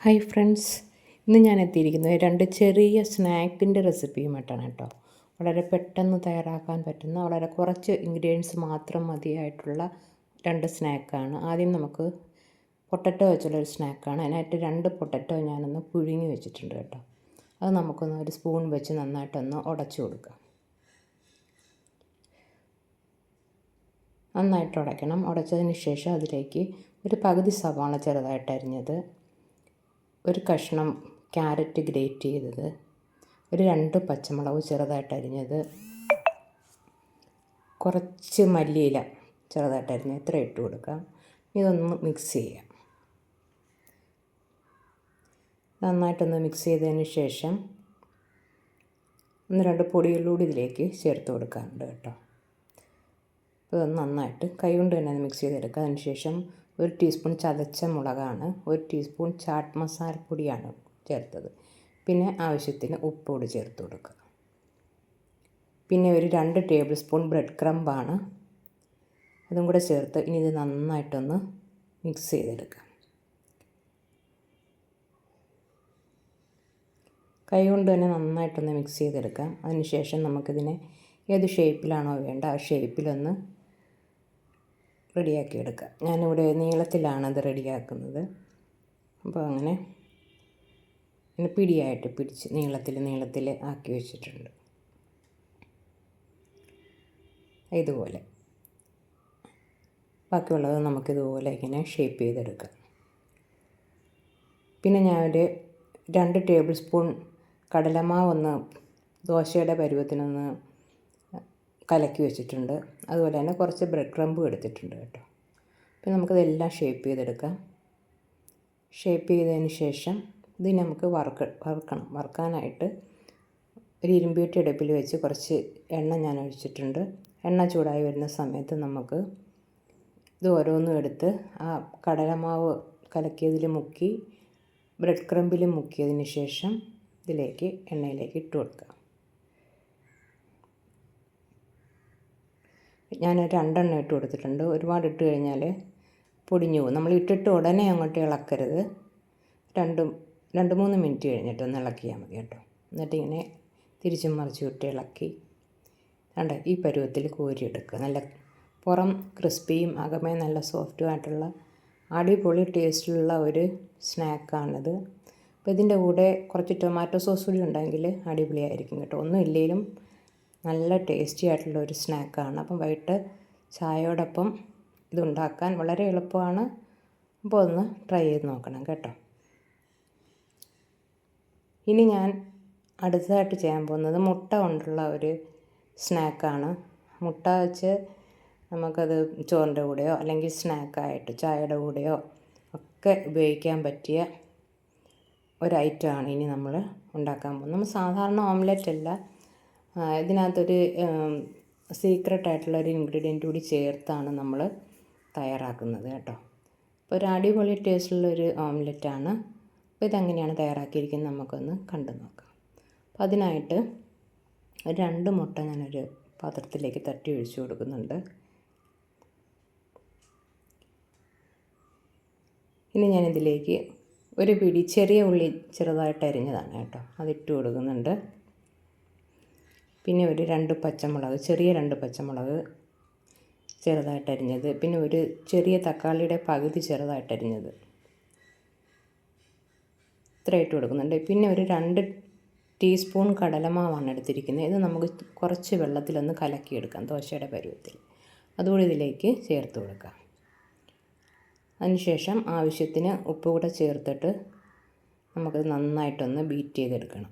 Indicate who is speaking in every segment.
Speaker 1: Hi friends ഇന്ന് ഞാൻ എത്തിയിരിക്കുന്നത് രണ്ട് ചെറിയ സ്നാക്കിന്റെ റെസിപ്പിയുമായിട്ടാണ് കേട്ടോ. വളരെ പെട്ടെന്ന് തയ്യാറാക്കാൻ പറ്റുന്ന വളരെ കുറച്ച് ഇൻഗ്രീഡിയൻസ് മാത്രം മതിയായിട്ടുള്ള രണ്ട് സ്നാക്കാണ്. ആദ്യം നമുക്ക് പൊട്ടറ്റോ വെച്ചുള്ള ഒരു സ്നാക്കാണ്. അതിനായിട്ട് രണ്ട് പൊട്ടറ്റോ ഞാനൊന്ന് പുഴുങ്ങി വെച്ചിട്ടുണ്ട് കേട്ടോ. അത് നമുക്കൊന്ന് ഒരു സ്പൂൺ വെച്ച് നന്നായിട്ടൊന്ന് ഉടച്ചു കൊടുക്കാം. നന്നായിട്ട് ഉടയ്ക്കണം. ഉടച്ചതിന് ശേഷം അതിലേക്ക് ഒരു പകുതി സവാള ചെറുതായിട്ട് അരിഞ്ഞത് ഒരു കഷ്ണം ക്യാരറ്റ് ഗ്രേറ്റ് ചെയ്തത്. ഒരു രണ്ട് പച്ചമുളക് ചെറുതായിട്ട് അരിഞ്ഞത്. കുറച്ച് മല്ലിയില ചെറുതായിട്ട് അരിഞ്ഞ് ഇത്ര ഇട്ട് കൊടുക്കാം. ഇതൊന്ന് മിക്സ് ചെയ്യാം. നന്നായിട്ടൊന്ന് മിക്സ് ചെയ്തതിന് ശേഷം ഒന്ന് രണ്ട് പൊടികളിലൂടെ ഇതിലേക്ക് ചേർത്ത് കൊടുക്കാറുണ്ട് കേട്ടോ. ഇതൊന്ന് നന്നായിട്ട് കൈ കൊണ്ട് തന്നെ മിക്സ് ചെയ്തെടുക്കുക അതിന് ശേഷം ഒരു ടീസ്പൂൺ ചതച്ച മുളകാണ് ഒരു ടീസ്പൂൺ ചാട്ട് മസാലപ്പൊടിയാണ് ചേർത്തത്. പിന്നെ ആവശ്യത്തിന് ഉപ്പോട് ചേർത്ത് കൊടുക്കുക. പിന്നെ ഒരു രണ്ട് ടേബിൾ സ്പൂൺ ബ്രെഡ് ക്രംബാണ് അതും കൂടെ ചേർത്ത് ഇനി ഇത് നന്നായിട്ടൊന്ന് മിക്സ് ചെയ്തെടുക്കുക കൈ കൊണ്ട് തന്നെ നന്നായിട്ടൊന്ന് മിക്സ് ചെയ്തെടുക്കാം. അതിനുശേഷം നമുക്കിതിനെ ഏത് ഷേപ്പിലാണോ വേണ്ട ആ ഷേപ്പിലൊന്ന് റെഡിയാക്കി എടുക്കാം ഞാനിവിടെ നീളത്തിലാണ് അത് റെഡിയാക്കുന്നത്. അപ്പോൾ അങ്ങനെ പിന്നെ പിടിയായിട്ട് പിടിച്ച് നീളത്തിൽ നീളത്തിൽ ആക്കി വെച്ചിട്ടുണ്ട്. ഇതുപോലെ. ബാക്കിയുള്ളത് നമുക്കിതുപോലെ ഇങ്ങനെ ഷേപ്പ് ചെയ്തെടുക്കാം. പിന്നെ ഞാൻ ഒരു രണ്ട് ടേബിൾ സ്പൂൺ കടലമാവ് ഒന്ന് ദോശയുടെ പരുവത്തിനൊന്ന് കലക്കി വെച്ചിട്ടുണ്ട്. അതുപോലെ തന്നെ കുറച്ച് ബ്രെഡ് ക്രമ്പും എടുത്തിട്ടുണ്ട് കേട്ടോ. അപ്പോൾ നമുക്കതെല്ലാം ഷേപ്പ് ചെയ്തെടുക്കാം. ഷേപ്പ് ചെയ്തതിന് ശേഷം ഇത് നമുക്ക് വറുക്ക വറുക്കണം. വറുക്കാനായിട്ട് ഒരു ഇരുമ്പിയിട്ട് അടുപ്പിൽ വെച്ച് കുറച്ച് എണ്ണ ഞാൻ ഒഴിച്ചിട്ടുണ്ട്. എണ്ണ ചൂടായി വരുന്ന സമയത്ത് നമുക്ക് ഇത് ഓരോന്നും എടുത്ത് ആ കടലമാവ് കലക്കിയതിൽ മുക്കി ബ്രെഡ് ക്രമ്പിൽ മുക്കിയതിന് ശേഷം ഇതിലേക്ക് എണ്ണയിലേക്ക് ഇട്ട് കൊടുക്കാം. ഞാൻ രണ്ടെണ്ണം ഇട്ട് കൊടുത്തിട്ടുണ്ട്. ഒരുപാട് ഇട്ട് കഴിഞ്ഞാൽ പൊടിഞ്ഞു പോകും. നമ്മൾ ഇട്ടിട്ട് ഉടനെ അങ്ങോട്ട് ഇളക്കരുത്. രണ്ട് രണ്ട് മൂന്ന് മിനിറ്റ് കഴിഞ്ഞിട്ട് ഒന്ന് ഇളക്കിയാൽ മതി കേട്ടോ. എന്നിട്ട് ഇങ്ങനെ തിരിച്ചും മറിച്ചും ഇട്ട് ഇളക്കി കണ്ട ഈ പരുവത്തിൽ കോരിയെടുക്കുക. നല്ല പുറം ക്രിസ്പിയും അകമേ നല്ല സോഫ്റ്റും ആയിട്ടുള്ള അടിപൊളി ടേസ്റ്റിലുള്ള ഒരു സ്നാക്കാണിത്. അപ്പോൾ ഇതിന്റെ കൂടെ കുറച്ച് ടൊമാറ്റോ സോസ് കൂടി ഉണ്ടെങ്കിൽ അടിപൊളിയായിരിക്കും കേട്ടോ. ഒന്നും ഇല്ലെങ്കിലും നല്ല ടേസ്റ്റി ആയിട്ടുള്ള ഒരു സ്നാക്കാണ് അപ്പം വൈകിട്ട് ചായയോടൊപ്പം ഇതുണ്ടാക്കാൻ വളരെ എളുപ്പമാണ്. അപ്പോൾ ഒന്ന് ട്രൈ ചെയ്ത് നോക്കണം കേട്ടോ. ഇനി ഞാൻ അടുത്തതായിട്ട് ചെയ്യാൻ പോകുന്നത് മുട്ട കൊണ്ടുള്ള ഒരു സ്നാക്കാണ് മുട്ട വെച്ച് നമുക്കത് ചോറിന്റെ കൂടെയോ അല്ലെങ്കിൽ സ്നാക്കായിട്ട് ചായയുടെ കൂടെയോ ഒക്കെ ഉപയോഗിക്കാൻ പറ്റിയ ഒരു ഐറ്റമാണ് ഇനി നമ്മൾ ഉണ്ടാക്കാൻ പോകുന്നത്. നമ്മൾ സാധാരണ ഓംലെറ്റ് അല്ല ഇതിനകത്തൊരു സീക്രട്ട് ആയിട്ടുള്ള ഒരു ഇൻഗ്രീഡിയന്റ് കൂടി ചേർത്താണ് നമ്മൾ തയ്യാറാക്കുന്നത് കേട്ടോ. അപ്പോൾ ഒരു അടിപൊളി ടേസ്റ്റുള്ള ഒരു ഓംലെറ്റാണ് അപ്പോൾ ഇതെങ്ങനെയാണ് തയ്യാറാക്കിയിരിക്കുന്നത് നമുക്കൊന്ന് കണ്ടു നോക്കാം. അപ്പോൾ അതിനായിട്ട് രണ്ട് മുട്ട ഞാനൊരു പാത്രത്തിലേക്ക് തട്ടി ഒഴിച്ചു കൊടുക്കുന്നുണ്ട്. ഇനി ഞാനിതിലേക്ക് ഒരു പിടി ചെറിയ ഉള്ളി ചെറുതായിട്ട് അരിഞ്ഞതാണ് കേട്ടോ. അതിട്ട് കൊടുക്കുന്നുണ്ട്. പിന്നെ ഒരു രണ്ട് പച്ചമുളക് ചെറിയ രണ്ട് പച്ചമുളക് ചെറുതായിട്ട് അരിഞ്ഞത്. പിന്നെ ഒരു ചെറിയ തക്കാളിയുടെ പകുതി ചെറുതായിട്ട് അരിഞ്ഞത്. ഇത്ര കൊടുക്കുന്നുണ്ട്. പിന്നെ ഒരു രണ്ട് ടീസ്പൂൺ കടലമാവാണ് എടുത്തിരിക്കുന്നത്. ഇത് നമുക്ക് കുറച്ച് വെള്ളത്തിലൊന്ന് കലക്കിയെടുക്കാം ദോശയുടെ പരുവത്തിൽ. അതുകൂടി ഇതിലേക്ക് ചേർത്ത് കൊടുക്കാം. അതിനുശേഷം ആവശ്യത്തിന് ഉപ്പ് കൂടെ ചേർത്തിട്ട് നമുക്കത് നന്നായിട്ടൊന്ന് ബീറ്റ് ചെയ്തെടുക്കണം.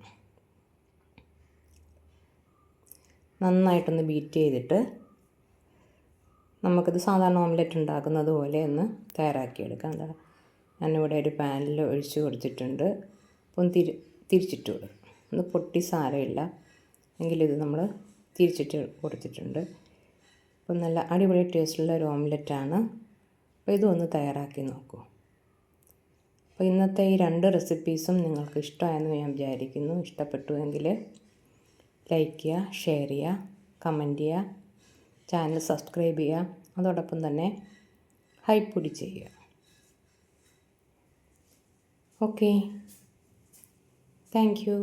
Speaker 1: നന്നായിട്ടൊന്ന് ബീറ്റ് ചെയ്തിട്ട് നമുക്കിത് സാധാരണ ഓംലെറ്റ് ഉണ്ടാക്കുന്നത് പോലെ ഒന്ന് തയ്യാറാക്കിയെടുക്കാം. എന്താ ഞാനിവിടെ ഒരു പാനിൽ ഒഴിച്ച് കൊടുത്തിട്ടുണ്ട്. ഒന്ന് തിരി തിരിച്ചിട്ട് കൊടുക്കും ഒന്ന് പൊട്ടി സാരമില്ല. എങ്കിലിത് നമ്മൾ തിരിച്ചിട്ട് കൊടുത്തിട്ടുണ്ട്. അപ്പം നല്ല അടിപൊളി ടേസ്റ്റുള്ള ഒരു ഓംലെറ്റാണ് അപ്പോൾ ഇതൊന്ന് തയ്യാറാക്കി നോക്കൂ. അപ്പോൾ ഇന്നത്തെ ഈ രണ്ട് റെസിപ്പീസും നിങ്ങൾക്ക് ഇഷ്ടമായെന്ന് ഞാൻ വിചാരിക്കുന്നു. ഇഷ്ടപ്പെട്ടുവെങ്കിൽ ലൈക്ക് ചെയ്യുക ഷെയർ ചെയ്യുക കമന്റ് ചെയ്യുക ചാനൽ സബ്സ്ക്രൈബ് ചെയ്യുക. അതോടൊപ്പം തന്നെ ഹൈപ്പ് കൂടി ചെയ്യുക. ഓക്കെ. Thank you.